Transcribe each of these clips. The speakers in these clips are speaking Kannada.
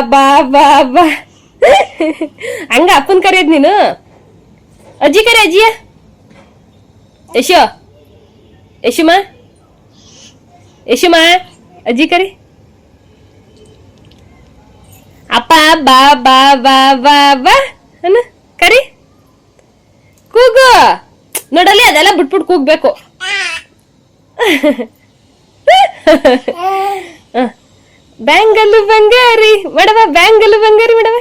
ಬಾ ಬಾ ಬಾ. ಹಂಗ ಅಪ್ಪನ್ ಕರೆಯೋದ್ ನೀನು? ಅಜ್ಜಿ ಕರೆ ಅಜ್ಜಿಯ ಯಶೋ ಯಶುಮ. ಯಶುಮ ಅಜ್ಜಿ ಕರಿ. ಅಪ್ಪ ಬಾ ಬಾ ಬಾ ಬಾ ಬಾ. ಅನ್ನ ಕರಿ. ಕೂಗು. ನೋಡಲ್ಲಿ ಅದೆಲ್ಲ ಬಿಟ್ಬಿಟ್ಟು ಕೂಗ್ಬೇಕು. ಬ್ಯಾಂಗಲ್ಲು ಬಂಗಾರಿ. ಮೇಡಮ ಬ್ಯಾಂಗಲ್ಲು ಬಂಗಾರಿ ಮೇಡಮ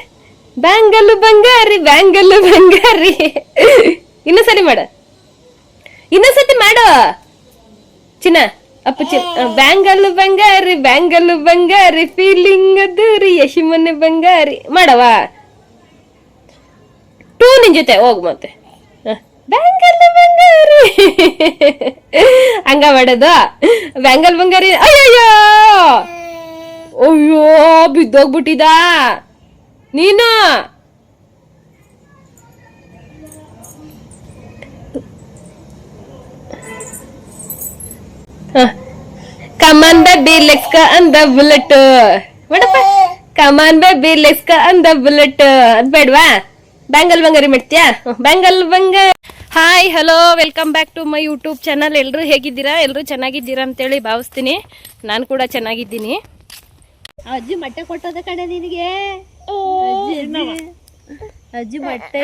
ಬ್ಯಾಂಗಲ್ಲು ಬಂಗಾರಿ ಬ್ಯಾಂಗಲ್ಲು ಬಂಗಾರಿ. ಇನ್ನೊಂದ್ಸರಿ ಮಾಡ. ಇನ್ನೊಂದ್ಸತಿ ಮಾಡ. ಚಿನ್ನ ಅಪ್ಪ ಚಿನ್ನ. ಬ್ಯಾಂಗಲ್ಲು ಬಂಗಾರಿ ಬ್ಯಾಂಗಲ್ಲು ಬಂಗಾರಿ ಫೀಲಿಂಗ್ ಅದೂರಿ ಯಶಿಮನೆ ಬಂಗಾರಿ. ಮಾಡವಾ. ಟೂ ನಿನ್ ಜೊತೆ ಹೋಗು ಮತ್ತೆ. ಬ್ಯಾಂಗಲ್ಲು ಬಂಗಾರಿ. ಹಂಗ ಮಾಡೋದು. ಬ್ಯಾಂಗಲ್ ಬಂಗಾರಿ. ಅಯ್ಯಯ್ಯೋ! ಅಯ್ಯೋ, ಬಿದ್ದೋಗ್ಬಿಟ್ಟಿದ? ನೀನು? ಕಮಾನ್ ಬೇಬಿ ಲೆಟ್ಸ್ ಕ ಅಂದ ಬುಲೆಟ್ ಮಾಡಪ್ಪ ಕಮಾನ್ ಬೇಬಿ ಲೆಟ್ಸ್ ಕ ಅಂದ ಬುಲೆಟ್ ಅದ್ ಬೇಡವಾ? ಬ್ಯಾಂಗಲ್ ಬಂಗಾರಿ ಮಾಡ್ತೀಯಾ ಬ್ಯಾಂಗಲ್ ಬಂಗ. Hi hello welcome back to my YouTube channel ಎಲ್ಲರೂ ಹೇಗಿದ್ದೀರಾ? ಎಲ್ಲರೂ ಚೆನ್ನಾಗಿದ್ದೀರಾ ಅಂತೇಳಿ ಭಾವಿಸ್ತೀನಿ. ನಾನು ಕೂಡ ಚೆನ್ನಾಗಿದ್ದೀನಿ. ಅಜ್ಜಿ ಮೊಟ್ಟೆ ಕೊಟ್ಟದ ಕಡೆ ನಿನಗೆ? ಅಜ್ಜಿ ಮೊಟ್ಟೆ.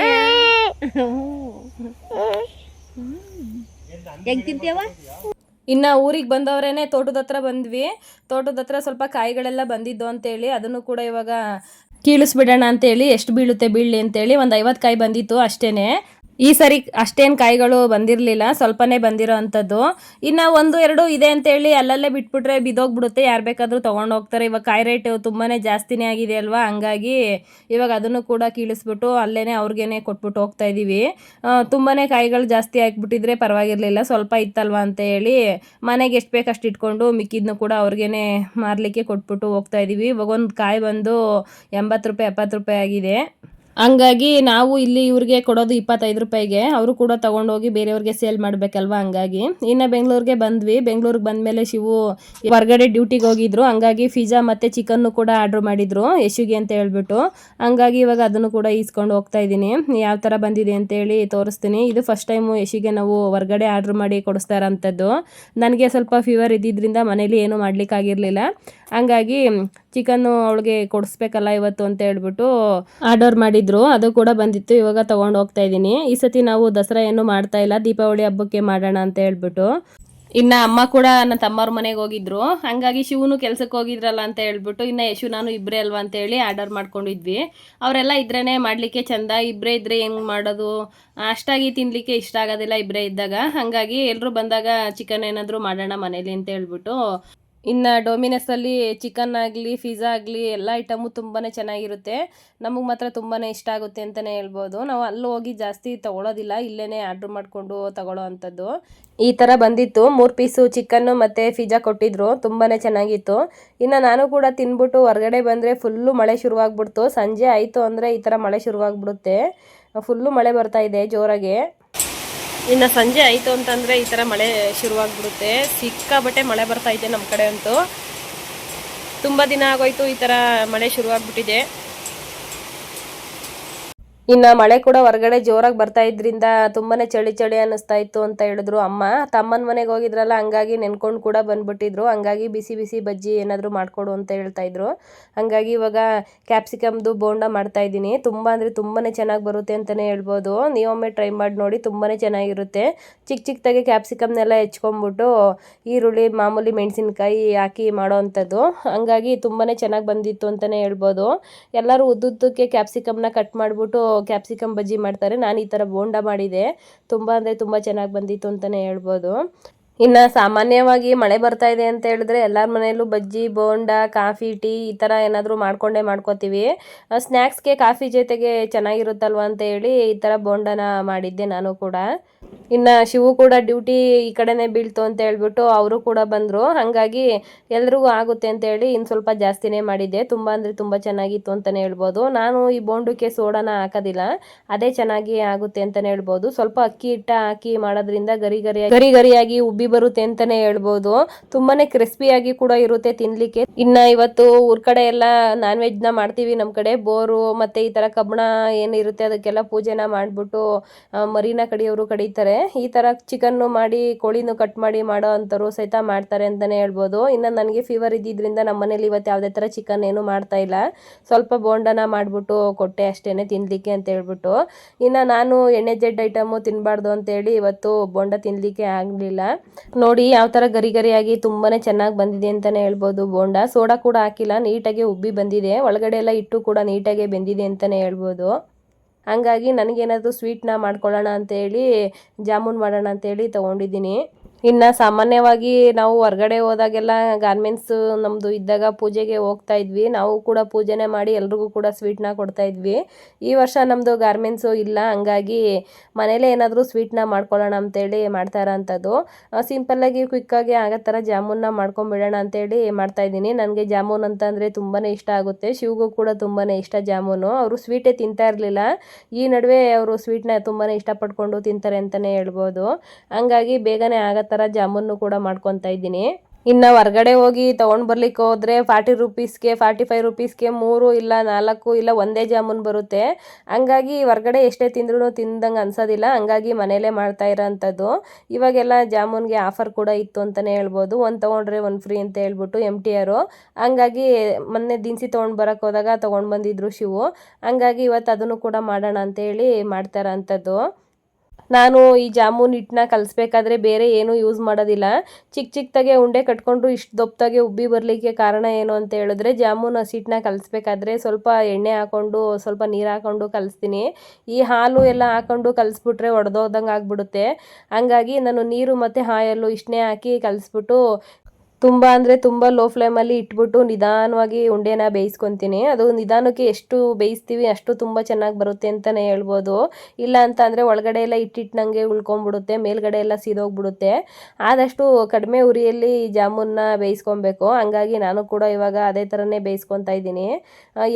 ಹೆಂಗ್ ತಿಂತೇವ ಇನ್ನ ಊರಿಗೆ ಬಂದವರೇನೆ ತೋಟದ ಹತ್ರ ಬಂದ್ವಿ. ತೋಟದ ಹತ್ರ ಸ್ವಲ್ಪ ಕಾಯಿಗಳೆಲ್ಲ ಬಂದಿದ್ದು ಅಂತೇಳಿ ಅದನ್ನು ಕೂಡ ಇವಾಗ ಕೀಳಿಸ್ಬಿಡೋಣ ಅಂತೇಳಿ ಎಷ್ಟು ಬೀಳುತ್ತೆ ಬೀಳಲಿ ಅಂತೇಳಿ ಒಂದು ಐವತ್ತು ಕಾಯಿ ಬಂದಿತ್ತು ಅಷ್ಟೇನೆ. ಈ ಸರಿ ಅಷ್ಟೇನು ಕಾಯಿಗಳು ಬಂದಿರಲಿಲ್ಲ, ಸ್ವಲ್ಪನೇ ಬಂದಿರೋ ಅಂಥದ್ದು. ಇನ್ನು ಒಂದು, ಎರಡು ಇದೆ ಅಂತೇಳಿ ಅಲ್ಲಲ್ಲೇ ಬಿಟ್ಬಿಟ್ರೆ ಬಿದ್ದೋಗ್ಬಿಡುತ್ತೆ. ಯಾರು ಬೇಕಾದರೂ ತೊಗೊಂಡು ಹೋಗ್ತಾರೆ. ಇವಾಗ ಕಾಯಿ ರೇಟ್ ತುಂಬಾ ಜಾಸ್ತಿನೇ ಆಗಿದೆ ಅಲ್ವಾ? ಹಂಗಾಗಿ ಇವಾಗ ಅದನ್ನು ಕೂಡ ಕೀಳಿಸ್ಬಿಟ್ಟು ಅಲ್ಲೇ ಅವ್ರಿಗೇನೆ ಕೊಟ್ಬಿಟ್ಟು ಹೋಗ್ತಾ ಇದ್ದೀವಿ ತುಂಬಾ ಕಾಯಿಗಳು ಜಾಸ್ತಿ ಹಾಕ್ಬಿಟ್ಟಿದ್ರೆ ಪರವಾಗಿರಲಿಲ್ಲ. ಸ್ವಲ್ಪ ಇತ್ತಲ್ವಾ ಅಂತ ಹೇಳಿ ಮನೆಗೆ ಎಷ್ಟು ಬೇಕು ಅಷ್ಟು ಇಟ್ಕೊಂಡು ಮಿಕ್ಕಿದ್ನು ಕೂಡ ಅವ್ರಿಗೇ ಮಾರಲಿಕ್ಕೆ ಕೊಟ್ಬಿಟ್ಟು ಹೋಗ್ತಾ ಇದ್ದೀವಿ ಇವಾಗ ಒಂದು ಕಾಯಿ ಬಂದು ಎಂಬತ್ತು ರೂಪಾಯಿ, ಎಪ್ಪತ್ತು ರೂಪಾಯಿ ಆಗಿದೆ. ಹಂಗಾಗಿ ನಾವು ಇಲ್ಲಿ ಇವ್ರಿಗೆ ಕೊಡೋದು ಇಪ್ಪತ್ತೈದು ರೂಪಾಯಿಗೆ. ಅವರು ಕೂಡ ತಗೊಂಡೋಗಿ ಬೇರೆಯವ್ರಿಗೆ ಸೇಲ್ ಮಾಡಬೇಕಲ್ವಾ ಹಂಗಾಗಿ. ಇನ್ನು ಬೆಂಗಳೂರಿಗೆ ಬಂದ್ವಿ. ಬೆಂಗಳೂರಿಗೆ ಬಂದಮೇಲೆ ಶಿವು ಹೊರಗಡೆ ಡ್ಯೂಟಿಗೆ ಹೋಗಿದ್ರು. ಹಂಗಾಗಿ ಪಿಜ್ಜಾ ಮತ್ತು ಚಿಕನ್ನು ಕೂಡ ಆರ್ಡ್ರ್ ಮಾಡಿದ್ರು. ಯಶುಗೆ ಅಂತ ಹೇಳ್ಬಿಟ್ಟು. ಹಂಗಾಗಿ ಇವಾಗ ಅದನ್ನು ಕೂಡ ಈಸ್ಕೊಂಡು ಹೋಗ್ತಾ ಇದ್ದೀನಿ. ಯಾವ ಥರ ಬಂದಿದೆ ಅಂತೇಳಿ ತೋರಿಸ್ತೀನಿ. ಇದು ಫಸ್ಟ್ ಟೈಮು ಯಶಿಗೆ ನಾವು ಹೊರಗಡೆ ಆರ್ಡ್ರ್ ಮಾಡಿ ಕೊಡಿಸ್ತಾ ಇರೋಂಥದ್ದು. ನನಗೆ ಸ್ವಲ್ಪ ಫೀವರ್ ಇದ್ದಿದ್ದರಿಂದ ಮನೇಲಿ ಏನೂ ಮಾಡಲಿಕ್ಕಾಗಿರಲಿಲ್ಲ. ಹಂಗಾಗಿ ಚಿಕನ್ನು ಅವಳಿಗೆ ಕೊಡಿಸ್ಬೇಕಲ್ಲ ಇವತ್ತು ಅಂತ ಹೇಳ್ಬಿಟ್ಟು ಆರ್ಡರ್ ಮಾಡಿದ್ರು. ಅದು ಕೂಡ ಬಂದಿತ್ತು. ಇವಾಗ ತಗೊಂಡು ಹೋಗ್ತಾ ಇದ್ದೀನಿ. ಈ ಸತಿ ನಾವು ದಸರಾ ಏನು ಮಾಡ್ತಾ ಇಲ್ಲ. ದೀಪಾವಳಿ ಹಬ್ಬಕ್ಕೆ ಮಾಡೋಣ ಅಂತ ಹೇಳ್ಬಿಟ್ಟು. ಇನ್ನ ಅಮ್ಮ ಕೂಡ ನನ್ನ ತಮ್ಮವ್ರ ಮನೆಗೆ ಹೋಗಿದ್ರು. ಹಂಗಾಗಿ ಶಿವನು ಕೆಲ್ಸಕ್ಕೆ ಹೋಗಿದ್ರಲ್ಲ ಅಂತ ಹೇಳ್ಬಿಟ್ಟು ಇನ್ನ ಯಶು, ನಾನು ಇಬ್ಬರೇ ಅಲ್ವಾ ಅಂತ ಹೇಳಿ ಆರ್ಡರ್ ಮಾಡ್ಕೊಂಡಿದ್ವಿ. ಅವರೆಲ್ಲ ಇದ್ರೇನೆ ಮಾಡ್ಲಿಕ್ಕೆ ಚಂದ. ಇಬ್ಬರೇ ಇದ್ರೆ ಹೆಂಗ್ ಮಾಡೋದು? ಅಷ್ಟಾಗಿ ತಿನ್ಲಿಕ್ಕೆ ಇಷ್ಟ ಆಗೋದಿಲ್ಲ ಇಬ್ಬರೇ ಇದ್ದಾಗ. ಹಂಗಾಗಿ ಎಲ್ಲರೂ ಬಂದಾಗ ಚಿಕನ್ ಏನಾದರೂ ಮಾಡೋಣ ಮನೇಲಿ ಅಂತ ಹೇಳ್ಬಿಟ್ಟು ಇನ್ನು ಡೊಮಿನಸಲ್ಲಿ ಚಿಕನ್ ಆಗಲಿ ಫಿಝಾ ಆಗಲಿ ಎಲ್ಲ ಐಟಮು ತುಂಬಾ ಚೆನ್ನಾಗಿರುತ್ತೆ. ನಮಗೆ ಮಾತ್ರ ತುಂಬಾ ಇಷ್ಟ ಆಗುತ್ತೆ ಅಂತಲೇ ಹೇಳ್ಬೋದು. ನಾವು ಅಲ್ಲಿ ಹೋಗಿ ಜಾಸ್ತಿ ತೊಗೊಳೋದಿಲ್ಲ ಇಲ್ಲೇ ಆರ್ಡ್ರ್ ಮಾಡಿಕೊಂಡು ತಗೊಳ್ಳೋ ಅಂಥದ್ದು. ಈ ಥರ ಬಂದಿತ್ತು. ಮೂರು ಪೀಸು ಚಿಕನ್ನು ಮತ್ತು ಫಿಜಾ ಕೊಟ್ಟಿದ್ರು. ತುಂಬಾ ಚೆನ್ನಾಗಿತ್ತು. ಇನ್ನು ನಾನು ಕೂಡ ತಿನ್ಬಿಟ್ಟು ಹೊರಗಡೆ ಬಂದರೆ ಫುಲ್ಲು ಮಳೆ ಶುರುವಾಗ್ಬಿಡ್ತು. ಸಂಜೆ ಆಯಿತು ಅಂದರೆ ಈ ಥರ ಮಳೆ ಶುರುವಾಗ್ಬಿಡುತ್ತೆ. ಫುಲ್ಲು ಮಳೆ ಬರ್ತಾ ಇದೆ ಜೋರಾಗಿ. ಇನ್ನು ಸಂಜೆ ಆಯಿತು ಅಂತಂದರೆ ಈ ಥರ ಮಳೆ ಶುರುವಾಗ್ಬಿಡುತ್ತೆ. ಸಿಕ್ಕಾಬಟ್ಟೆ ಮಳೆ ಬರ್ತಾ ಇದೆ ನಮ್ಮ ಕಡೆ ಅಂತೂ. ತುಂಬ ದಿನ ಆಗೋಯ್ತು ಈ ಥರ ಮಳೆ ಶುರುವಾಗ್ಬಿಟ್ಟಿದೆ. ಇನ್ನು ಮಳೆ ಕೂಡ ಹೊರಗಡೆ ಜೋರಾಗಿ ಬರ್ತಾ ಇದ್ರಿಂದ ತುಂಬಾನೇ ಚಳಿ ಚಳಿ ಅನಿಸ್ತಾ ಇತ್ತು ಅಂತ ಹೇಳಿದ್ರು ಅಮ್ಮ. ತಮ್ಮನ ಮನೆಗೆ ಹೋಗಿದ್ರಲ್ಲ, ಹಂಗಾಗಿ ನೆನ್ಕೊಂಡು ಕೂಡ ಬಂದ್ಬಿಟ್ಟಿದ್ರು. ಹಂಗಾಗಿ ಬಿಸಿ ಬಿಸಿ ಬಜ್ಜಿ ಏನಾದರೂ ಮಾಡಿಕೊಡು ಅಂತ ಹೇಳ್ತಾ ಇದ್ರು. ಹಂಗಾಗಿ ಇವಾಗ ಕ್ಯಾಪ್ಸಿಕಮ್ದು ಬೋಂಡ ಮಾಡ್ತಾ ಇದ್ದೀನಿ. ತುಂಬ ಅಂದರೆ ತುಂಬಾನೇ ಚೆನ್ನಾಗಿ ಬರುತ್ತೆ ಅಂತಲೇ ಹೇಳ್ಬೋದು. ನೀವೊಮ್ಮೆ ಟ್ರೈ ಮಾಡಿ ನೋಡಿ, ತುಂಬಾನೇ ಚೆನ್ನಾಗಿರುತ್ತೆ. ಚಿಕ್ಕ ಚಿಕ್ಕದಾಗಿ ಕ್ಯಾಪ್ಸಿಕಮ್ನೆಲ್ಲ ಹೆಚ್ಕೊಂಡ್ಬಿಟ್ಟು ಈರುಳ್ಳಿ, ಮಾಮೂಲಿ ಮೆಣಸಿನ್ಕಾಯಿ ಹಾಕಿ ಮಾಡೋ ಅಂಥದ್ದು. ಹಂಗಾಗಿ ತುಂಬಾನೇ ಚೆನ್ನಾಗಿ ಬಂದಿತ್ತು ಅಂತಲೇ ಹೇಳ್ಬೋದು. ಎಲ್ಲರೂ ಉದ್ದುದ್ದಕ್ಕೆ ಕ್ಯಾಪ್ಸಿಕಮ್ನ ಕಟ್ ಮಾಡಿಬಿಟ್ಟು ಕ್ಯಾಪ್ಸಿಕಮ್ ಬಜ್ಜಿ ಮಾಡ್ತಾರೆ. ನಾನು ಈ ಥರ ಬೋಂಡ ಮಾಡಿದೆ. ತುಂಬ ಅಂದರೆ ತುಂಬ ಚೆನ್ನಾಗಿ ಬಂದಿತ್ತು ಅಂತಲೇ ಹೇಳ್ಬೋದು. ಇನ್ನು ಸಾಮಾನ್ಯವಾಗಿ ಮಳೆ ಬರ್ತಾ ಇದೆ ಅಂತ ಹೇಳಿದ್ರೆ ಎಲ್ಲರ ಮನೆಯಲ್ಲೂ ಬಜ್ಜಿ, ಬೋಂಡ, ಕಾಫಿ, ಟೀ ಈ ಥರ ಏನಾದರೂ ಮಾಡ್ಕೊಂಡೇ ಮಾಡ್ಕೋತೀವಿ. ಸ್ನ್ಯಾಕ್ಸ್ಗೆ ಕಾಫಿ ಜೊತೆಗೆ ಚೆನ್ನಾಗಿರುತ್ತಲ್ವಾ ಅಂತ ಹೇಳಿ ಈ ತರ ಬೋಂಡನ ಮಾಡಿದ್ದೆ ನಾನು ಕೂಡ. ಇನ್ನ ಶಿವು ಕೂಡ ಡ್ಯೂಟಿ ಈ ಕಡೆನೇ ಬೀಳ್ತು ಅಂತ ಹೇಳ್ಬಿಟ್ಟು ಅವರು ಕೂಡ ಬಂದ್ರು. ಹಾಗಾಗಿ ಎಲ್ರಿಗೂ ಆಗುತ್ತೆ ಅಂತ ಹೇಳಿ ಇನ್ ಸ್ವಲ್ಪ ಜಾಸ್ತಿನೇ ಮಾಡಿದ್ದೆ. ತುಂಬಾ ಅಂದ್ರೆ ತುಂಬಾ ಚೆನ್ನಾಗಿತ್ತು ಅಂತಾನೆ ಹೇಳ್ಬೋದು. ನಾನು ಈ ಬೋಂಡಕ್ಕೆ ಸೋಡಾನ ಹಾಕೋದಿಲ್ಲ. ಅದೇ ಚೆನ್ನಾಗಿ ಆಗುತ್ತೆ ಅಂತಾನೆ ಹೇಳ್ಬೋದು. ಸ್ವಲ್ಪ ಅಕ್ಕಿ ಹಿಟ್ಟ ಹಾಕಿ ಮಾಡೋದ್ರಿಂದ ಗರಿ ಗರಿ ಗರಿ ಗರಿಯಾಗಿ, ಉಬ್ಬಿ ಬರುತ್ತೆ ಅಂತಾನೆ ಹೇಳ್ಬೋದು. ತುಂಬಾನೇ ಕ್ರಿಸ್ಪಿಯಾಗಿ ಕೂಡ ಇರುತ್ತೆ ತಿನ್ಲಿಕ್ಕೆ. ಇನ್ನ ಇವತ್ತು ಊರ್ ಕಡೆ ಎಲ್ಲ ನಾನ್ ವೆಜ್ನ ಮಾಡ್ತೀವಿ ನಮ್ ಕಡೆ. ಬೋರು ಮತ್ತೆ ಈ ತರ ಕಬ್ಬಣ ಏನಿರುತ್ತೆ ಅದಕ್ಕೆಲ್ಲ ಪೂಜೆನ ಮಾಡ್ಬಿಟ್ಟು ಮರೀನ ಕಡಿಯೋರು ಕಡಿತಾರೆ ಈ ತರ ಚಿಕನ್ ಮಾಡಿ, ಕೋಳಿನೂ ಕಟ್ ಮಾಡಿ ಮಾಡೋ ಅಂತವ್ರು ಸಹಿತ ಮಾಡ್ತಾರೆ ಅಂತಾನೆ ಹೇಳ್ಬೋದು. ಇನ್ನ ನನಗೆ ಫೀವರ್ ಇದ್ದಿದ್ರಿಂದ ನಮ್ಮ ಮನೇಲಿ ಇವತ್ತು ಯಾವುದೇ ತರ ಚಿಕನ್ ಏನು ಮಾಡ್ತಾ ಇಲ್ಲ. ಸ್ವಲ್ಪ ಬೋಂಡನ ಮಾಡ್ಬಿಟ್ಟು ಕೊಟ್ಟೆ ಅಷ್ಟೇನೆ ತಿನ್ಲಿಕ್ಕೆ ಅಂತ ಹೇಳ್ಬಿಟ್ಟು. ಇನ್ನ ನಾನು ಎಣ್ಣೆ ಜೆಡ್ ಐಟಮು ತಿನ್ನಬಾರ್ದು ಅಂತೇಳಿ ಇವತ್ತು ಬೋಂಡ ತಿನ್ಲಿಕ್ಕೆ ಆಗಲಿಲ್ಲ. ನೋಡಿ ಯಾವ ಥರ ಗರಿ ಗರಿಯಾಗಿ ತುಂಬಾನೇ ಚೆನ್ನಾಗಿ ಬಂದಿದೆ ಅಂತಾನೆ ಹೇಳ್ಬೋದು. ಬೋಂಡ ಸೋಡಾ ಕೂಡ ಹಾಕಿಲ್ಲ, ನೀಟಾಗಿ ಉಬ್ಬಿ ಬಂದಿದೆ. ಒಳಗಡೆ ಎಲ್ಲ ಇಟ್ಟು ಕೂಡ ನೀಟಾಗಿ ಬೆಂದಿದೆ ಅಂತಾನೆ ಹೇಳ್ಬೋದು. ಹಂಗಾಗಿ ನನಗೇನಾದರೂ ಸ್ವೀಟ್ನ ಮಾಡ್ಕೊಳ್ಳೋಣ ಅಂತೇಳಿ ಜಾಮೂನ್ ಮಾಡೋಣ ಅಂತೇಳಿ ತೊಗೊಂಡಿದ್ದೀನಿ. ಇನ್ನು ಸಾಮಾನ್ಯವಾಗಿ ನಾವು ಹೊರಗಡೆ ಹೋದಾಗೆಲ್ಲ ಗಾರ್ಮೆಂಟ್ಸ್ ನಮ್ಮದು ಇದ್ದಾಗ ಪೂಜೆಗೆ ಹೋಗ್ತಾ ಇದ್ವಿ. ನಾವು ಕೂಡ ಪೂಜೆನೆ ಮಾಡಿ ಎಲ್ರಿಗೂ ಕೂಡ ಸ್ವೀಟ್ನ ಕೊಡ್ತಾ ಇದ್ವಿ. ಈ ವರ್ಷ ನಮ್ಮದು ಗಾರ್ಮೆಂಟ್ಸು ಇಲ್ಲ. ಹಂಗಾಗಿ ಮನೇಲೇ ಏನಾದರೂ ಸ್ವೀಟ್ನ ಮಾಡ್ಕೊಳ್ಳೋಣ ಅಂತೇಳಿ ಮಾಡ್ತಾ ಇರೋಂಥದ್ದು. ಸಿಂಪಲ್ಲಾಗಿ ಕ್ವಿಕ್ಕಾಗಿ ಆಗೋ ಥರ ಜಾಮೂನ್ನ ಮಾಡ್ಕೊಂಬಿಡೋಣ ಅಂತೇಳಿ ಮಾಡ್ತಾ ಇದ್ದೀನಿ. ನನಗೆ ಜಾಮೂನ್ ಅಂತಂದರೆ ತುಂಬಾ ಇಷ್ಟ ಆಗುತ್ತೆ. ಶಿವಗೂ ಕೂಡ ತುಂಬಾ ಇಷ್ಟ ಜಾಮೂನು. ಅವರು ಸ್ವೀಟೇ ತಿಂತಾ ಇರಲಿಲ್ಲ. ಈ ನಡುವೆ ಅವರು ಸ್ವೀಟ್ನ ತುಂಬಾ ಇಷ್ಟಪಡ್ಕೊಂಡು ತಿಂತಾರೆ ಅಂತಲೇ ಹೇಳ್ಬೋದು. ಹಂಗಾಗಿ ಬೇಗನೆ ಆಗೋ ಥರ ಜಾಮೂನು ಕೂಡ ಮಾಡ್ಕೊತಾ ಇದ್ದೀನಿ. ಇನ್ನು ಹೊರ್ಗಡೆ ಹೋಗಿ ತೊಗೊಂಡು ಬರ್ಲಿಕ್ಕೆ ಹೋದರೆ ಫಾರ್ಟಿ ರುಪೀಸ್ಗೆ ಫಾರ್ಟಿ ಫೈವ್ ರುಪೀಸ್ಗೆ ಮೂರು ಇಲ್ಲ ನಾಲ್ಕು ಇಲ್ಲ ಒಂದೇ ಜಾಮೂನ್ ಬರುತ್ತೆ. ಹಂಗಾಗಿ ಹೊರ್ಗಡೆ ಎಷ್ಟೇ ತಿಂದ್ರೂ ತಿಂದಂಗೆ ಅನ್ಸೋದಿಲ್ಲ. ಹಂಗಾಗಿ ಮನೇಲೇ ಮಾಡ್ತಾ ಇರೋಂಥದ್ದು. ಇವಾಗೆಲ್ಲ ಜಾಮೂನ್ಗೆ ಆಫರ್ ಕೂಡ ಇತ್ತು ಅಂತಲೇ ಹೇಳ್ಬೋದು. ಒಂದು ತೊಗೊಂಡ್ರೆ ಒಂದು ಫ್ರೀ ಅಂತ ಹೇಳ್ಬಿಟ್ಟು ಎಂ ಟಿ ಆರು ಹಂಗಾಗಿ ಮೊನ್ನೆ ದಿನಸಿ ತೊಗೊಂಡು ಬರೋಕ್ಕೆ ಹೋದಾಗ ತೊಗೊಂಡು ಬಂದಿದ್ರು ಶಿವು. ಹಂಗಾಗಿ ಇವತ್ತು ಅದನ್ನು ಕೂಡ ಮಾಡೋಣ ಅಂತೇಳಿ ಮಾಡ್ತಾ ಇರೋಂಥದ್ದು. ನಾನು ಈ ಜಾಮೂನ್ ಹಿಟ್ಟನ್ನ ಕಲಿಸ್ಬೇಕಾದ್ರೆ ಬೇರೆ ಏನೂ ಯೂಸ್ ಮಾಡೋದಿಲ್ಲ. ಚಿಕ್ಕ ಚಿಕ್ಕದಾಗೆ ಉಂಡೆ ಕಟ್ಕೊಂಡ್ರು ಇಷ್ಟು ದೊಪ್ಪದಾಗೆ ಉಬ್ಬಿ ಬರಲಿಕ್ಕೆ ಕಾರಣ ಏನು ಅಂತ ಹೇಳಿದ್ರೆ ಜಾಮೂನ್ ಹಸಿಟ್ಟನ್ನ ಕಲಿಸ್ಬೇಕಾದ್ರೆ ಸ್ವಲ್ಪ ಎಣ್ಣೆ ಹಾಕ್ಕೊಂಡು ಸ್ವಲ್ಪ ನೀರು ಹಾಕ್ಕೊಂಡು ಕಲಿಸ್ತೀನಿ. ಈ ಹಾಲು ಎಲ್ಲ ಹಾಕ್ಕೊಂಡು ಕಲಿಸ್ಬಿಟ್ರೆ ಒಡೆದೋದಂಗೆ ಆಗಿಬಿಡುತ್ತೆ. ಹಂಗಾಗಿ ನಾನು ನೀರು ಮತ್ತು ಹಾಯಲ್ಲು ಇಷ್ಟನ್ನೇ ಹಾಕಿ ಕಲಿಸ್ಬಿಟ್ಟು ತುಂಬ ಅಂದರೆ ತುಂಬ ಲೋ ಫ್ಲೇಮಲ್ಲಿ ಇಟ್ಬಿಟ್ಟು ನಿಧಾನವಾಗಿ ಉಂಡೆನ ಬೇಯಿಸ್ಕೊತೀನಿ. ಅದು ನಿಧಾನಕ್ಕೆ ಎಷ್ಟು ಬೇಯಿಸ್ತೀವಿ ಅಷ್ಟು ತುಂಬ ಚೆನ್ನಾಗಿ ಬರುತ್ತೆ ಅಂತಲೇ ಹೇಳ್ಬೋದು. ಇಲ್ಲ ಅಂತ ಅಂದರೆ ಒಳಗಡೆ ಎಲ್ಲ ಇಟ್ಟಿಟ್ಟಂಗೆ ಉಳ್ಕೊಂಬಿಡುತ್ತೆ ಮೇಲ್ಗಡೆ ಎಲ್ಲ ಸೀದೋಗ್ಬಿಡುತ್ತೆ. ಆದಷ್ಟು ಕಡಿಮೆ ಉರಿಯಲ್ಲಿ ಜಾಮೂನ್ನ ಬೇಯಿಸ್ಕೊಬೇಕು. ಹಂಗಾಗಿ ನಾನು ಕೂಡ ಇವಾಗ ಅದೇ ಥರನೇ ಬೇಯಿಸ್ಕೊತಾ ಇದ್ದೀನಿ.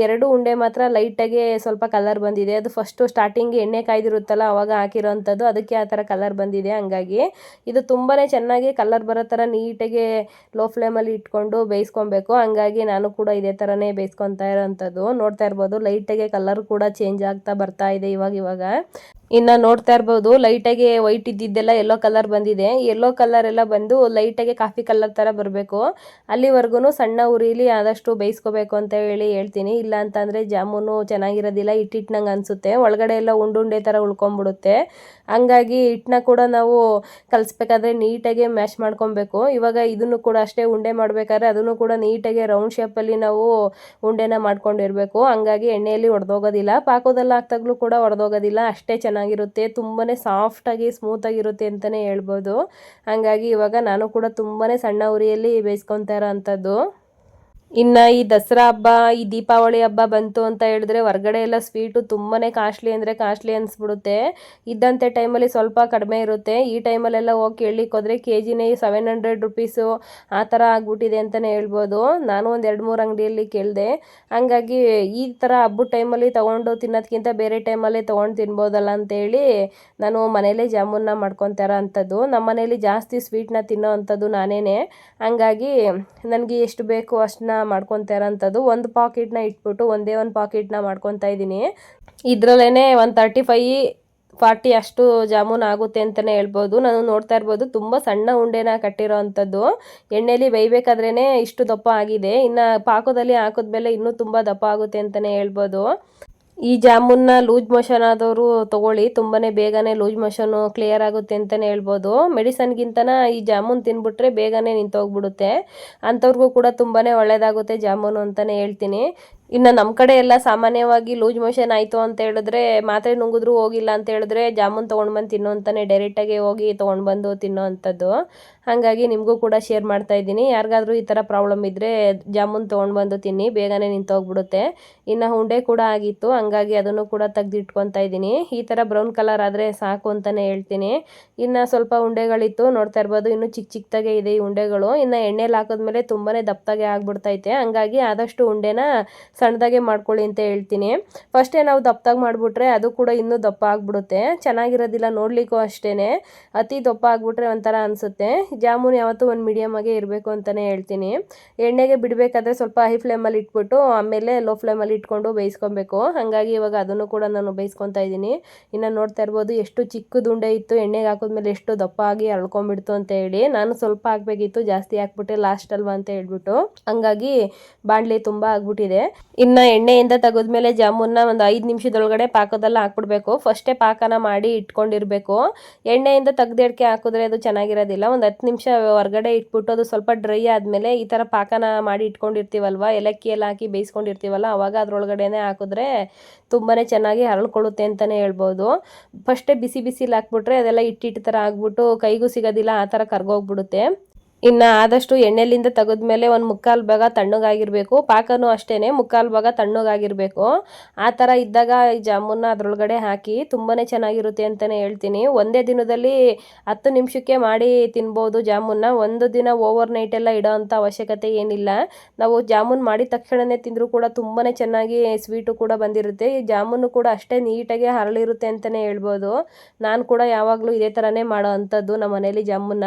ಎರಡು ಉಂಡೆ ಮಾತ್ರ ಲೈಟಾಗಿ ಸ್ವಲ್ಪ ಕಲರ್ ಬಂದಿದೆ. ಅದು ಫಸ್ಟು ಸ್ಟಾರ್ಟಿಂಗ್ ಎಣ್ಣೆ ಕಾಯ್ದಿರುತ್ತಲ್ಲ, ಅವಾಗ ಹಾಕಿರೋವಂಥದ್ದು ಅದಕ್ಕೆ ಆ ಥರ ಕಲರ್ ಬಂದಿದೆ ಹಂಗಾಗಿ. ಇದು ತುಂಬಾ ಚೆನ್ನಾಗಿ ಕಲರ್ ಬರೋ ಥರ ನೀಟಾಗಿ ಲೋ ಫ್ಲೇಮಲ್ಲಿ ಇಟ್ಕೊಂಡು ಬೇಯಿಸ್ಕೊಬೇಕು. ಹಂಗಾಗಿ ನಾನು ಕೂಡ ಇದೇ ಥರನೇ ಬೇಯಿಸ್ಕೊತಾ ಇರೋವಂಥದ್ದು ನೋಡ್ತಾ ಇರ್ಬೋದು ಲೈಟಾಗೆ ಕಲರ್ ಕೂಡ ಚೇಂಜ್ ಆಗ್ತಾ ಬರ್ತಾ ಇದೆ ಇವಾಗ ಇವಾಗ. ಇನ್ನು ನೋಡ್ತಾ ಇರ್ಬೋದು. ಲೈಟಾಗಿ ವೈಟ್ ಇದ್ದಿದ್ದೆಲ್ಲ ಯೆಲ್ಲೋ ಕಲರ್ ಬಂದಿದೆ. ಯೆಲ್ಲೋ ಕಲರ್ ಎಲ್ಲ ಬಂದು ಲೈಟಾಗಿ ಕಾಫಿ ಕಲರ್ ಥರ ಬರಬೇಕು. ಅಲ್ಲಿವರೆಗೂ ಸಣ್ಣ ಉರಿಲಿ ಆದಷ್ಟು ಬೇಯಿಸ್ಕೋಬೇಕು ಅಂತ ಹೇಳಿ ಹೇಳ್ತೀನಿ. ಇಲ್ಲ ಅಂತಂದರೆ ಜಾಮೂನು ಚೆನ್ನಾಗಿರೋದಿಲ್ಲ ಇಟ್ಟಿಟ್ಟಂಗೆ ಅನ್ಸುತ್ತೆ. ಒಳಗಡೆ ಎಲ್ಲ ಉಂಡುಂಡೆ ಥರ ಉಳ್ಕೊಂಬಿಡುತ್ತೆ ಹಂಗಾಗಿ ಹಿಟ್ಟನ್ನ ಕೂಡ ನಾವು ಕಲಿಸ್ಬೇಕಾದ್ರೆ ನೀಟಾಗಿ ಮ್ಯಾಶ್ ಮಾಡ್ಕೊಬೇಕು. ಇವಾಗ ಇದನ್ನು ಕೂಡ ಅಷ್ಟೇ ಉಂಡೆ ಮಾಡಬೇಕಾದ್ರೆ ಅದನ್ನು ಕೂಡ ನೀಟಾಗಿ ರೌಂಡ್ ಶೇಪಲ್ಲಿ ನಾವು ಉಂಡೆನ ಮಾಡ್ಕೊಂಡಿರಬೇಕು. ಹಂಗಾಗಿ ಎಣ್ಣೆಯಲ್ಲಿ ಒಡೆದೋಗೋದಿಲ್ಲ. ಪಾಕೋದಲ್ಲ ಹಾಕ್ದಾಗ್ಲೂ ಕೂಡ ಒಡೆದೋಗೋದಿಲ್ಲ. ಅಷ್ಟೇ ಚೆನ್ನಾಗಿರುತ್ತೆ ತುಂಬಾ ಸಾಫ್ಟಾಗಿ ಸ್ಮೂತಾಗಿರುತ್ತೆ ಅಂತಲೇ ಹೇಳ್ಬೋದು. ಹಾಗಾಗಿ ಇವಾಗ ನಾನು ಕೂಡ ತುಂಬಾ ಸಣ್ಣ ಉರಿಯಲ್ಲಿ ಬೇಯಿಸ್ಕೊತಾ ಇರೋ ಅಂಥದ್ದು. ಇನ್ನು ಈ ದಸರಾ ಹಬ್ಬ, ಈ ದೀಪಾವಳಿ ಹಬ್ಬ ಬಂತು ಅಂತ ಹೇಳಿದ್ರೆ ಹೊರಗಡೆ ಎಲ್ಲ ಸ್ವೀಟು ತುಂಬಾ ಕಾಸ್ಟ್ಲಿ ಅಂದರೆ ಕಾಸ್ಟ್ಲಿ ಅನಿಸ್ಬಿಡುತ್ತೆ. ಇದ್ದಂತೆ ಟೈಮಲ್ಲಿ ಸ್ವಲ್ಪ ಕಡಿಮೆ ಇರುತ್ತೆ. ಈ ಟೈಮಲ್ಲೆಲ್ಲ ಹೋಗಿ ಕೇಳಲಿಕ್ಕೆ ಹೋದರೆ ಕೆ ಜಿನೇ ಸೆವೆನ್ ಹಂಡ್ರೆಡ್ ರುಪೀಸು ಆ ಥರ ಆಗ್ಬಿಟ್ಟಿದೆ ಅಂತಲೇ ಹೇಳ್ಬೋದು. ನಾನು ಒಂದು ಎರಡು ಮೂರು ಅಂಗಡಿಯಲ್ಲಿ ಕೇಳಿದೆ. ಹಂಗಾಗಿ ಈ ಥರ ಹಬ್ಬದ ಟೈಮಲ್ಲಿ ತೊಗೊಂಡು ತಿನ್ನೋದಕ್ಕಿಂತ ಬೇರೆ ಟೈಮಲ್ಲೇ ತೊಗೊಂಡು ತಿನ್ಬೋದಲ್ಲ ಅಂತೇಳಿ ನಾನು ಮನೇಲೇ ಜಾಮೂನ್ನ ಮಾಡ್ಕೊತಾರ ಅಂಥದ್ದು. ನಮ್ಮ ಮನೇಲಿ ಜಾಸ್ತಿ ಸ್ವೀಟ್ನ ತಿನ್ನೋ ಅಂಥದ್ದು ನಾನೇ ಹಂಗಾಗಿ ನನಗೆ ಎಷ್ಟು ಬೇಕು ಅಷ್ಟನ್ನ ಮಾಡ್ಕೊತಾ ಇರೋಂಥದ್ದು ಒಂದು ಪಾಕೆಟ್ನ ಇಟ್ಬಿಟ್ಟು ಒಂದೇ ಒಂದು ಪಾಕೆಟ್ನ ಮಾಡ್ಕೊತಾ ಇದ್ದೀನಿ. ಇದರಲ್ಲೇ ಒಂದು ತರ್ಟಿ ಫೈ ಫಾರ್ಟಿ ಅಷ್ಟು ಜಾಮೂನ್ ಆಗುತ್ತೆ ಅಂತಲೇ ಹೇಳ್ಬೋದು. ನಾನು ನೋಡ್ತಾ ಇರ್ಬೋದು ತುಂಬ ಸಣ್ಣ ಉಂಡೆನ ಕಟ್ಟಿರೋ ಅಂಥದ್ದು. ಎಣ್ಣೆಲಿ ಬೇಯಬೇಕಾದ್ರೇ ಇಷ್ಟು ದಪ್ಪ ಆಗಿದೆ. ಇನ್ನು ಪಾಕದಲ್ಲಿ ಹಾಕಿದ್ಮೇಲೆ ಇನ್ನೂ ತುಂಬ ದಪ್ಪ ಆಗುತ್ತೆ ಅಂತಲೇ ಹೇಳ್ಬೋದು. ಈ ಜಾಮೂನ್ನ ಲೂಸ್ ಮೋಷನ್ ಆದವರು ತಗೊಳ್ಳಿ ತುಂಬಾ ಬೇಗನೆ ಲೂಸ್ ಮೋಷನು ಕ್ಲಿಯರ್ ಆಗುತ್ತೆ ಅಂತಲೇ ಹೇಳ್ಬೋದು. ಮೆಡಿಸನ್ಗಿಂತನ ಈ ಜಾಮೂನ್ ತಿನ್ಬಿಟ್ರೆ ಬೇಗನೆ ನಿಂತೋಗ್ಬಿಡುತ್ತೆ. ಅಂಥವ್ರಿಗೂ ಕೂಡ ತುಂಬಾ ಒಳ್ಳೆಯದಾಗುತ್ತೆ ಜಾಮೂನು ಅಂತಲೇ ಹೇಳ್ತೀನಿ. ಇನ್ನು ನಮ್ಮ ಕಡೆ ಎಲ್ಲ ಸಾಮಾನ್ಯವಾಗಿ ಲೂಸ್ ಮೋಷನ್ ಆಯಿತು ಅಂತ ಹೇಳಿದ್ರೆ ಮಾತ್ರೆ ನುಂಗಿದ್ರು ಹೋಗಿಲ್ಲ ಅಂತ ಹೇಳಿದ್ರೆ ಜಾಮೂನ್ ತೊಗೊಂಡು ಬಂದು ತಿನ್ನು ಅಂತಾನೆ ಡೈರೆಕ್ಟಾಗಿ ಹೋಗಿ ತೊಗೊಂಡು ಬಂದು ತಿನ್ನೋ ಅಂಥದ್ದು. ಹಾಗಾಗಿ ನಿಮಗೂ ಕೂಡ ಶೇರ್ ಮಾಡ್ತಾ ಇದ್ದೀನಿ. ಯಾರಿಗಾದರೂ ಈ ಥರ ಪ್ರಾಬ್ಲಮ್ ಇದ್ದರೆ ಜಾಮೂನ್ ತೊಗೊಂಡು ಬಂದು ತಿನ್ನಿ, ಬೇಗನೆ ನಿಂತೋಗ್ಬಿಡುತ್ತೆ ಇನ್ನು ಉಂಡೆ ಕೂಡ ಆಗಿತ್ತು, ಹಂಗಾಗಿ ಅದನ್ನು ಕೂಡ ತೆಗ್ದಿಟ್ಕೊತಾ ಇದ್ದೀನಿ. ಈ ಥರ ಬ್ರೌನ್ ಕಲರ್ ಆದರೆ ಸಾಕು ಅಂತಲೇ ಹೇಳ್ತೀನಿ. ಇನ್ನು ಸ್ವಲ್ಪ ಉಂಡೆಗಳಿತ್ತು, ನೋಡ್ತಾ ಇರ್ಬೋದು, ಇನ್ನು ಚಿಕ್ಕ ಚಿಕ್ಕದಾಗೆ ಇದೆ ಈ ಉಂಡೆಗಳು. ಇನ್ನು ಎಣ್ಣೆಲಿ ಹಾಕಿದ್ಮೇಲೆ ತುಂಬಾ ದಪ್ಪದಾಗೆ ಆಗ್ಬಿಡ್ತೈತೆ. ಹಂಗಾಗಿ ಆದಷ್ಟು ಉಂಡೆನ ಸಣ್ಣದಾಗೆ ಮಾಡ್ಕೊಳ್ಳಿ ಅಂತ ಹೇಳ್ತೀನಿ. ಫಸ್ಟೇ ನಾವು ದಪ್ಪದಾಗಿ ಮಾಡಿಬಿಟ್ರೆ ಅದು ಕೂಡ ಇನ್ನೂ ದಪ್ಪ ಆಗಿಬಿಡುತ್ತೆ. ಚೆನ್ನಾಗಿರೋದಿಲ್ಲ ನೋಡಲಿಕ್ಕೂ ಅಷ್ಟೇ ಅತಿ ದಪ್ಪ ಆಗಿಬಿಟ್ರೆ ಒಂಥರ ಅನಿಸುತ್ತೆ. ಜಾಮೂನ್ ಯಾವತ್ತೂ ಒಂದು ಮೀಡಿಯಮ್ ಆಗೇ ಇರಬೇಕು ಅಂತಲೇ ಹೇಳ್ತೀನಿ. ಎಣ್ಣೆಗೆ ಬಿಡಬೇಕಾದ್ರೆ ಸ್ವಲ್ಪ ಹೈ ಫ್ಲೇಮಲ್ಲಿ ಇಟ್ಬಿಟ್ಟು, ಆಮೇಲೆ ಲೋ ಫ್ಲೇಮಲ್ಲಿ ಇಟ್ಕೊಂಡು ಬೇಯಿಸ್ಕೊಬೇಕು. ಹಾಗಾಗಿ ಇವಾಗ ಅದನ್ನು ಕೂಡ ನಾನು ಬೇಯಿಸ್ಕೊತಾ ಇದ್ದೀನಿ. ಇನ್ನು ನೋಡ್ತಾ ಇರ್ಬೋದು ಎಷ್ಟು ಚಿಕ್ಕದು ಉಂಡೆ ಇತ್ತು, ಎಣ್ಣೆಗೆ ಹಾಕಿದ್ಮೇಲೆ ಎಷ್ಟು ದಪ್ಪ ಆಗಿ ಅಳ್ಕೊಂಬಿಡ್ತು ಅಂತ ಹೇಳಿ. ನಾನು ಸ್ವಲ್ಪ ಹಾಕ್ಬೇಕಿತ್ತು, ಜಾಸ್ತಿ ಹಾಕ್ಬಿಟ್ಟೆ ಲಾಸ್ಟ್ ಅಲ್ವಾ ಅಂತ ಹೇಳ್ಬಿಟ್ಟು. ಹಂಗಾಗಿ ಬಾಣಲಿ ತುಂಬ ಆಗ್ಬಿಟ್ಟಿದೆ. ಇನ್ನು ಎಣ್ಣೆಯಿಂದ ತೆಗೆದ್ಮೇಲೆ ಜಾಮೂನ್ನ ಒಂದು ಐದು ನಿಮಿಷದೊಳಗಡೆ ಪಾಕದಲ್ಲ ಹಾಕ್ಬಿಡ್ಬೇಕು. ಫಸ್ಟೇ ಪಾಕನ ಮಾಡಿ ಇಟ್ಕೊಂಡಿರಬೇಕು. ಎಣ್ಣೆಯಿಂದ ತೆಗ್ದಿಡ್ಕೆ ಹಾಕಿದ್ರೆ ಅದು ಚೆನ್ನಾಗಿರೋದಿಲ್ಲ. ಒಂದು ಹತ್ತು ನಿಮಿಷ ಹೊರಗಡೆ ಇಟ್ಬಿಟ್ಟು ಅದು ಸ್ವಲ್ಪ ಡ್ರೈ ಆದಮೇಲೆ ಈ ಥರ ಪಾಕನ ಮಾಡಿ ಇಟ್ಕೊಂಡಿರ್ತೀವಲ್ವ? ಏಲಕ್ಕಿ ಎಲ್ಲ ಹಾಕಿ ಬೇಯಿಸ್ಕೊಂಡಿರ್ತೀವಲ್ಲ, ಅವಾಗ ಅದ್ರೊಳಗಡೆನೆ ಹಾಕಿದ್ರೆ ತುಂಬಾ ಚೆನ್ನಾಗಿ ಹರಳ್ಕೊಳ್ಳುತ್ತೆ ಅಂತಲೇ ಹೇಳ್ಬೋದು. ಫಸ್ಟೇ ಬಿಸಿ ಬಿಸಿಲಿ ಹಾಕ್ಬಿಟ್ರೆ ಅದೆಲ್ಲ ಇಟ್ಟಿಟ್ಟು ಥರ ಆಗ್ಬಿಟ್ಟು ಕೈಗೂ ಸಿಗೋದಿಲ್ಲ, ಆ ಥರ ಕರ್ಗೋಗ್ಬಿಡುತ್ತೆ. ಇನ್ನು ಆದಷ್ಟು ಎಣ್ಣೆಲಿಂದ ತೆಗೆದ್ಮೇಲೆ ಒಂದು ಮುಕ್ಕಾಲು ಭಾಗ ತಣ್ಣಗಾಗಿರಬೇಕು. ಪಾಕನೂ ಅಷ್ಟೇ ಮುಕ್ಕಾಲು ಭಾಗ ತಣ್ಣಗಾಗಿರಬೇಕು. ಆ ಥರ ಇದ್ದಾಗ ಈ ಜಾಮೂನ್ನ ಅದರೊಳಗಡೆ ಹಾಕಿ ತುಂಬಾ ಚೆನ್ನಾಗಿರುತ್ತೆ ಅಂತಲೇ ಹೇಳ್ತೀನಿ. ಒಂದೇ ದಿನದಲ್ಲಿ ಹತ್ತು ನಿಮಿಷಕ್ಕೆ ಮಾಡಿ ತಿನ್ಬೋದು ಜಾಮೂನ್ನ ಒಂದು ದಿನ ಓವರ್ ನೈಟ್ ಎಲ್ಲ ಇಡೋ ಅಂಥ ಅವಶ್ಯಕತೆ ಏನಿಲ್ಲ. ನಾವು ಜಾಮೂನ್ ಮಾಡಿದ ತಕ್ಷಣನೇ ತಿಂದರೂ ಕೂಡ ತುಂಬಾ ಚೆನ್ನಾಗಿ ಸ್ವೀಟು ಕೂಡ ಬಂದಿರುತ್ತೆ. ಈ ಜಾಮೂನು ಕೂಡ ಅಷ್ಟೇ ನೀಟಾಗಿ ಹರಳಿರುತ್ತೆ ಅಂತಲೇ ಹೇಳ್ಬೋದು. ನಾನು ಕೂಡ ಯಾವಾಗಲೂ ಇದೇ ಥರನೇ ಮಾಡೋ ಅಂಥದ್ದು ನಮ್ಮ ಮನೇಲಿ ಜಾಮೂನ್ನ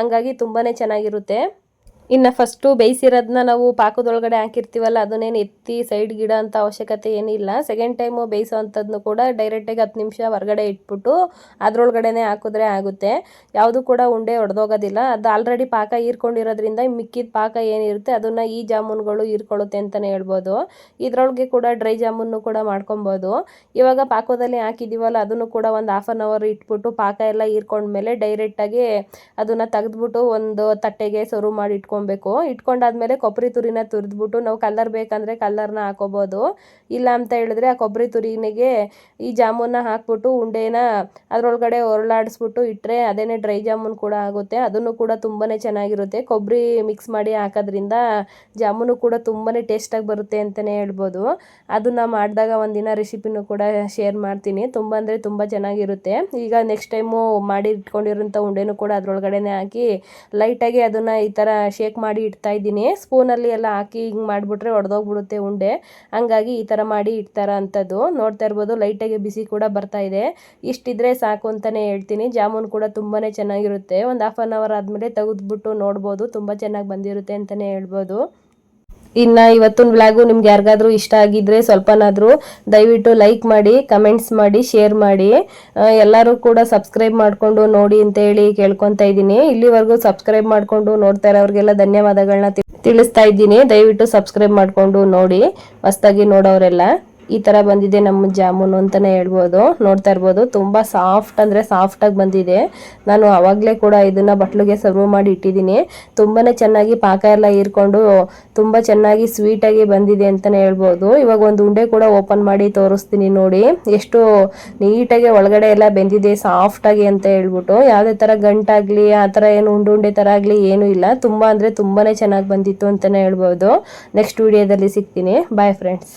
ಹಂಗಾಗಿ ತುಂಬಾ ಚೆನ್ನಾಗಿರುತ್ತೆ. ಇನ್ನು ಫಸ್ಟು ಬೇಯಿಸಿರೋದನ್ನ ನಾವು ಪಾಕದೊಳಗಡೆ ಹಾಕಿರ್ತೀವಲ್ಲ ಅದನ್ನೇನು ಎತ್ತಿ ಸೈಡ್ ಗಿಡ ಅಂತ ಅವಶ್ಯಕತೆ ಏನಿಲ್ಲ. ಸೆಕೆಂಡ್ ಟೈಮು ಬೇಯಿಸೋ ಅಂಥದ್ದನ್ನು ಕೂಡ ಡೈರೆಕ್ಟಾಗಿ ಹತ್ತು ನಿಮಿಷ ಹೊರಗಡೆ ಇಟ್ಬಿಟ್ಟು ಅದರೊಳಗಡೆನೆ ಹಾಕಿದ್ರೆ ಆಗುತ್ತೆ. ಯಾವುದು ಕೂಡ ಉಂಡೆ ಒಡೆದೋಗೋದಿಲ್ಲ. ಅದು ಆಲ್ರೆಡಿ ಪಾಕ ಹೀರ್ಕೊಂಡಿರೋದ್ರಿಂದ ಮಿಕ್ಕಿದ ಪಾಕ ಏನಿರುತ್ತೆ ಅದನ್ನು ಈ ಜಾಮೂನ್ಗಳು ಹೀರ್ಕೊಳ್ಳುತ್ತೆ ಅಂತಲೇ ಹೇಳ್ಬೋದು. ಇದರೊಳಗೆ ಕೂಡ ಡ್ರೈ ಜಾಮೂನು ಕೂಡ ಮಾಡ್ಕೊಬೋದು. ಇವಾಗ ಪಾಕದಲ್ಲಿ ಹಾಕಿದ್ದೀವಲ್ಲ ಅದನ್ನು ಕೂಡ ಒಂದು ಹಾಫ್ ಆನ್ ಅವರ್ ಇಟ್ಬಿಟ್ಟು ಪಾಕ ಎಲ್ಲ ಹೀರ್ಕೊಂಡ್ಮೇಲೆ ಡೈರೆಕ್ಟಾಗಿ ಅದನ್ನು ತೆಗೆದ್ಬಿಟ್ಟು ಒಂದು ತಟ್ಟೆಗೆ ಸರ್ವ್ ಮಾಡಿ ಇಟ್ಕೊಬೇಕು ಇಟ್ಕೊಂಡಾದ್ಮೇಲೆ ಕೊಬ್ಬರಿ ತುರಿನ ತುರಿದ್ಬಿಟ್ಟು ನಾವು ಕಲ್ಲರ್ ಬೇಕಂದರೆ ಕಲ್ಲರ್ನ ಹಾಕೋಬೋದು. ಇಲ್ಲ ಅಂತ ಹೇಳಿದ್ರೆ ಆ ಕೊಬ್ಬರಿ ತುರಿನಿಗೆ ಈ ಜಾಮೂನ್ನ ಹಾಕ್ಬಿಟ್ಟು ಉಂಡೆನ ಅದರೊಳಗಡೆ ಹೊರಳಾಡಿಸ್ಬಿಟ್ಟು ಇಟ್ಟರೆ ಅದೇನೇ ಡ್ರೈ ಜಾಮೂನ್ ಕೂಡ ಆಗುತ್ತೆ. ಅದನ್ನು ಕೂಡ ತುಂಬಾ ಚೆನ್ನಾಗಿರುತ್ತೆ. ಕೊಬ್ಬರಿ ಮಿಕ್ಸ್ ಮಾಡಿ ಹಾಕೋದ್ರಿಂದ ಜಾಮೂನು ಕೂಡ ತುಂಬಾ ಟೇಸ್ಟಾಗಿ ಬರುತ್ತೆ ಅಂತಲೇ ಹೇಳ್ಬೋದು. ಅದನ್ನು ಮಾಡಿದಾಗ ಒಂದಿನ ರೆಸಿಪಿನೂ ಕೂಡ ಶೇರ್ ಮಾಡ್ತೀನಿ. ತುಂಬ ಅಂದರೆ ತುಂಬ ಚೆನ್ನಾಗಿರುತ್ತೆ. ಈಗ ನೆಕ್ಸ್ಟ್ ಟೈಮು ಮಾಡಿ ಇಟ್ಕೊಂಡಿರೋಂಥ ಉಂಡೆನೂ ಕೂಡ ಅದರೊಳಗಡೆನೆ ಹಾಕಿ ಲೈಟಾಗಿ ಅದನ್ನು ಈ ಥರ ಶೇಕ್ ಮಾಡಿ ಇಡ್ತಾ ಇದ್ದೀನಿ. ಸ್ಪೂನಲ್ಲಿ ಎಲ್ಲ ಹಾಕಿ ಹಿಂಗೆ ಮಾಡಿಬಿಟ್ರೆ ಒಡೆದೋಗ್ಬಿಡುತ್ತೆ ಉಂಡೆ. ಹಂಗಾಗಿ ಈ ಥರ ಮಾಡಿ ಇಡ್ತಾರ ಅಂಥದ್ದು. ನೋಡ್ತಾ ಇರ್ಬೋದು, ಲೈಟಾಗಿ ಬಿಸಿ ಕೂಡ ಬರ್ತಾ ಇದೆ. ಇಷ್ಟಿದ್ರೆ ಸಾಕು ಅಂತಲೇ ಹೇಳ್ತೀನಿ. ಜಾಮೂನ್ ಕೂಡ ತುಂಬಾ ಚೆನ್ನಾಗಿರುತ್ತೆ. ಒಂದು ಹಾಫ್ ಆನ್ ಅವರ್ ಆದಮೇಲೆ ತೆಗೆದ್ಬಿಟ್ಟು ನೋಡ್ಬೋದು, ತುಂಬ ಚೆನ್ನಾಗಿ ಬಂದಿರುತ್ತೆ ಅಂತಲೇ ಹೇಳ್ಬೋದು. ಇನ್ನು ಇವತ್ತಿನ ವ್ಲಾಗು ನಿಮ್ಗೆ ಯಾರಿಗಾದ್ರೂ ಇಷ್ಟ ಆಗಿದ್ರೆ ಸ್ವಲ್ಪನಾದರೂ ದಯವಿಟ್ಟು ಲೈಕ್ ಮಾಡಿ ಕಮೆಂಟ್ಸ್ ಮಾಡಿ ಶೇರ್ ಮಾಡಿ. ಎಲ್ಲರೂ ಕೂಡ ಸಬ್ಸ್ಕ್ರೈಬ್ ಮಾಡಿಕೊಂಡು ನೋಡಿ ಅಂತ ಹೇಳಿ ಕೇಳ್ಕೊತಾ ಇದ್ದೀನಿ. ಇಲ್ಲಿವರೆಗೂ ಸಬ್ಸ್ಕ್ರೈಬ್ ಮಾಡಿಕೊಂಡು ನೋಡ್ತಾ ಇರೋರಿಗೆಲ್ಲ ಧನ್ಯವಾದಗಳನ್ನ ತಿಳಿಸ್ತಾ ಇದ್ದೀನಿ. ದಯವಿಟ್ಟು ಸಬ್ಸ್ಕ್ರೈಬ್ ಮಾಡಿಕೊಂಡು ನೋಡಿ. ಹೊಸ್ದಾಗಿ ನೋಡೋರೆಲ್ಲ. ಈ ತರ ಬಂದಿದೆ ನಮ್ಮ ಜಾಮೂನು ಅಂತಾನೆ ಹೇಳ್ಬೋದು. ನೋಡ್ತಾ ಇರ್ಬೋದು. ತುಂಬಾ ಸಾಫ್ಟ್ ಅಂದ್ರೆ ಸಾಫ್ಟ್ ಆಗಿ ಬಂದಿದೆ. ನಾನು ಅವಾಗ್ಲೇ ಕೂಡ ಇದನ್ನ ಬಟ್ಲಿಗೆ ಸರ್ವ್ ಮಾಡಿ ಇಟ್ಟಿದ್ದೀನಿ. ತುಂಬಾನೇ ಚೆನ್ನಾಗಿ ಪಾಕ ಎಲ್ಲ ಹೀರ್ಕೊಂಡು ತುಂಬಾ ಚೆನ್ನಾಗಿ ಸ್ವೀಟಾಗಿ ಬಂದಿದೆ ಅಂತಾನೆ ಹೇಳ್ಬೋದು. ಇವಾಗ ಒಂದು ಉಂಡೆ ಕೂಡ ಓಪನ್ ಮಾಡಿ ತೋರಿಸ್ತೀನಿ ನೋಡಿ. ಎಷ್ಟು ನೀಟಾಗಿ ಒಳಗಡೆ ಎಲ್ಲ ಬೆಂದಿದೆ ಆಗಿ ಅಂತ ಹೇಳ್ಬಿಟ್ಟು. ಯಾವುದೇ ತರ ಗಂಟಾಗ್ಲಿ, ಆ ತರ ಏನು ಉಂಡು ಉಂಡೆ ತರ ಆಗಲಿ ಏನು ಇಲ್ಲ. ತುಂಬಾ ಅಂದ್ರೆ ತುಂಬಾನೇ ಚೆನ್ನಾಗಿ ಬಂದಿತ್ತು ಅಂತಾನೆ ಹೇಳ್ಬೋದು. ನೆಕ್ಸ್ಟ್ ವಿಡಿಯೋದಲ್ಲಿ ಸಿಗ್ತೀನಿ. Bye friends